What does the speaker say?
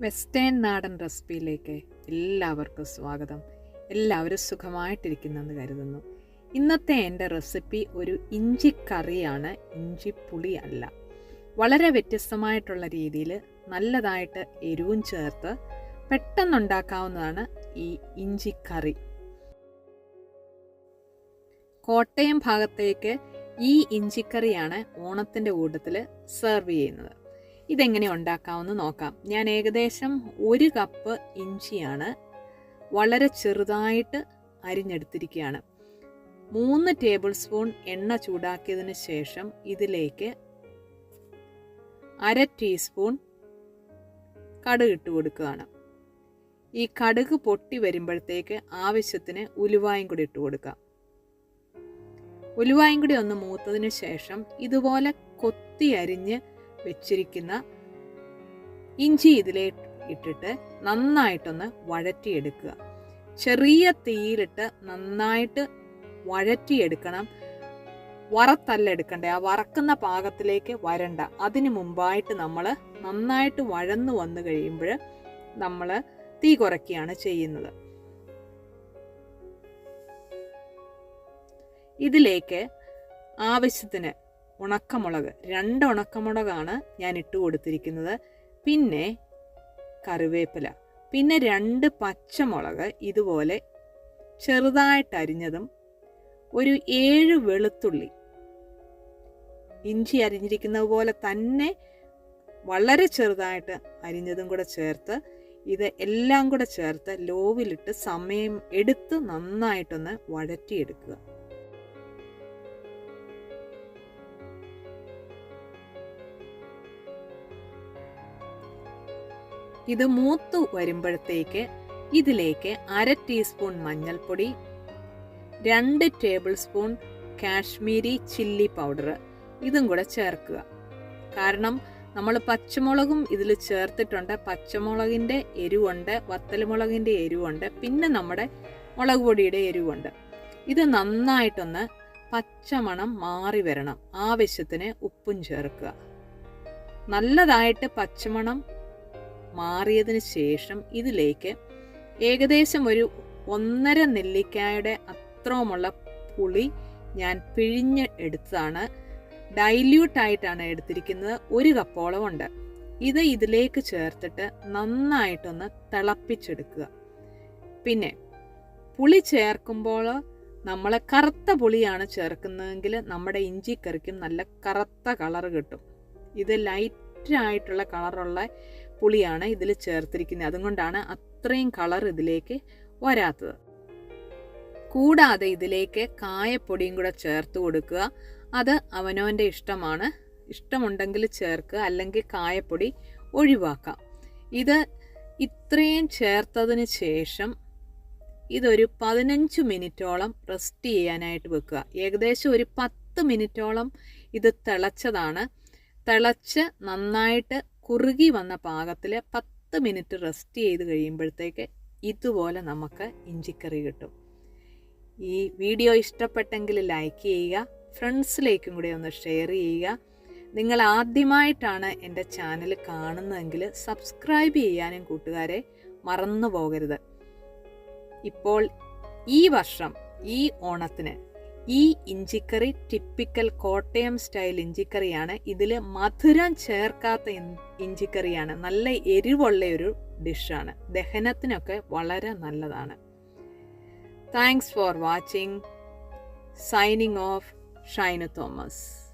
Western നാടൻ റെസിപ്പിയിലേക്ക് എല്ലാവർക്കും സ്വാഗതം. എല്ലാവരും സുഖമായിട്ടിരിക്കുന്നെന്ന് കരുതുന്നു. ഇന്നത്തെ എന്റെ റെസിപ്പി ഒരു ഇഞ്ചി കറിയാണ് ഇഞ്ചി പുളി അല്ല. വളരെ വ്യത്യസ്തമായിട്ടുള്ള രീതിയിൽ നല്ലതായിട്ട് എരിവും ചേർത്ത് പെട്ടെന്നുണ്ടാക്കാവുന്നതാണ് ഈ ഇഞ്ചി കറി. കോട്ടയം ഭാഗത്തേക്ക് ഈ ഇഞ്ചിക്കറിയാണ് ഓണത്തിന്റെ കൂട്ടത്തിൽ സെർവ് ചെയ്യുന്നത്. ഇതെങ്ങനെ ഉണ്ടാക്കാമെന്ന് നോക്കാം. ഞാൻ ഏകദേശം ഒരു കപ്പ് ഇഞ്ചിയാണ് വളരെ ചെറുതായിട്ട് അരിഞ്ഞെടുത്തിരിക്കുകയാണ്. മൂന്ന് ടേബിൾ സ്പൂൺ എണ്ണ ചൂടാക്കിയതിന് ശേഷം ഇതിലേക്ക് അര ടീസ്പൂൺ കടുക് ഇട്ട് കൊടുക്കുകയാണ്. ഈ കടുക് പൊട്ടി വരുമ്പോഴത്തേക്ക് ആവശ്യത്തിന് ഉലുവായും കൂടി ഇട്ട് കൊടുക്കാം. ഉലുവായും കൂടി ഒന്ന് മൂത്തതിന് ശേഷം ഇതുപോലെ കൊത്തി അരിഞ്ഞ് വെച്ചിരിക്കുന്ന ഇഞ്ചി ഇതിലേ ഇട്ടിട്ട് നന്നായിട്ടൊന്ന് വഴറ്റിയെടുക്കുക. ചെറിയ തീയിലിട്ട് നന്നായിട്ട് വഴറ്റിയെടുക്കണം. വറത്തല്ല എടുക്കണ്ടേ. ആ വറക്കുന്ന പാകത്തിലേക്ക് വരണ്ട. അതിന് മുമ്പായിട്ട് നമ്മൾ നന്നായിട്ട് വഴന്നു വന്നു കഴിയുമ്പോൾ നമ്മൾ തീ കുറയ്ക്കുകയാണ് ചെയ്യുന്നത്. ഇതിലേക്ക് ആവശ്യത്തിന് ഉണക്കമുളക്. രണ്ട് ഉണക്കമുളകാണ് ഞാൻ ഇട്ട് കൊടുത്തിരിക്കുന്നത്. പിന്നെ കറിവേപ്പില. പിന്നെ രണ്ട് പച്ചമുളക് ഇതുപോലെ ചെറുതായിട്ട് അരിഞ്ഞതും ഒരു ഏഴ് വെളുത്തുള്ളി. ഇഞ്ചി അരിഞ്ഞിരിക്കുന്നത് പോലെ തന്നെ വളരെ ചെറുതായിട്ട് അരിഞ്ഞതും കൂടെ ചേർത്ത് ഇത് എല്ലാം കൂടെ ചേർത്ത് ലോവിലിട്ട് സമയം എടുത്ത് നന്നായിട്ടൊന്ന് വഴറ്റിയെടുക്കുക. ഇത് മൂത്തു വരുമ്പോഴത്തേക്ക് ഇതിലേക്ക് അര ടീസ്പൂൺ മഞ്ഞൾപ്പൊടി രണ്ട് tablespoon Kashmiri chilli powder ഇതും കൂടെ ചേർക്കുക. കാരണം നമ്മൾ പച്ചമുളകും ഇതിൽ ചേർത്തിട്ടുണ്ട്. പച്ചമുളകിന്റെ എരിവുണ്ട് വത്തൽമുളകിന്റെ എരിവുണ്ട് പിന്നെ നമ്മുടെ മുളക് പൊടിയുടെ എരിവുണ്ട്. ഇത് നന്നായിട്ടൊന്ന് പച്ചമണം മാറി വരണം. ആവശ്യത്തിന് ഉപ്പും ചേർക്കുക. നല്ലതായിട്ട് പച്ചമണം മാറിയതിന് ശേഷം ഇതിലേക്ക് ഏകദേശം ഒരു ഒന്നര നെല്ലിക്കായുടെ അത്രമുള്ള പുളി ഞാൻ പിഴിഞ്ഞ് എടുത്തതാണ്. ഡൈല്യൂട്ട് ആയിട്ടാണ് എടുത്തിരിക്കുന്നത്. ഒരു കപ്പോളം ഉണ്ട്. ഇത് ഇതിലേക്ക് ചേർത്തിട്ട് നന്നായിട്ടൊന്ന് തിളപ്പിച്ചെടുക്കുക. പിന്നെ പുളി ചേർക്കുമ്പോൾ നമ്മൾ കറുത്ത പുളിയാണ് ചേർക്കുന്നതെങ്കിൽ നമ്മുടെ ഇഞ്ചിക്കറിക്കും നല്ല കറുത്ത കളർ കിട്ടും. ഇത് ലൈറ്റായിട്ടുള്ള കളറുള്ള പുളിയാണ് ഇതിൽ ചേർത്തിരിക്കുന്നത്. അതുകൊണ്ടാണ് അത്രയും കളർ ഇതിലേക്ക് വരാത്തത്. കൂടാതെ ഇതിലേക്ക് കായപ്പൊടിയും കൂടെ ചേർത്ത് കൊടുക്കുക. അത് അവനവന്റെ ഇഷ്ടമാണ്. ഇഷ്ടമുണ്ടെങ്കിൽ ചേർക്കുക അല്ലെങ്കിൽ കായപ്പൊടി ഒഴിവാക്കാം. ഇത് ഇത്രയും ചേർത്തതിന് ശേഷം ഇതൊരു പതിനഞ്ച് മിനിറ്റോളം റെസ്റ്റ് ചെയ്യാനായിട്ട് വെക്കുക. ഏകദേശം ഒരു പത്ത് മിനിറ്റോളം ഇത് തിളച്ചതാണ്. തിളച്ച് നന്നായിട്ട് കുറുകി വന്ന പാകത്തിൽ പത്ത് മിനിറ്റ് റെസ്റ്റ് ചെയ്ത് കഴിയുമ്പോഴത്തേക്ക് ഇതുപോലെ നമുക്ക് ഇഞ്ചിക്കറി കിട്ടും. ഈ വീഡിയോ ഇഷ്ടപ്പെട്ടെങ്കിൽ ലൈക്ക് ചെയ്യുക ഫ്രണ്ട്സിലേക്കും കൂടി ഒന്ന് ഷെയർ ചെയ്യുക. നിങ്ങൾ ആദ്യമായിട്ടാണ് എന്റെ ചാനൽ കാണുന്നതെങ്കിൽ സബ്സ്ക്രൈബ് ചെയ്യാനും കൂട്ടുകാരെ മറന്നു പോകരുത്. ഇപ്പോൾ ഈ വർഷം ഈ ഓണത്തിന് ഈ ഇഞ്ചിക്കറി ടിപ്പിക്കൽ കോട്ടയം സ്റ്റൈൽ ഇഞ്ചിക്കറിയാണ്. ഇതിൽ മധുരം ചേർക്കാത്ത ഇഞ്ചിക്കറിയാണ്. നല്ല എരിവുള്ള ഒരു ഡിഷാണ് ദഹനത്തിനൊക്കെ വളരെ നല്ലതാണ്. Thanks for watching signing off Shaina Thomas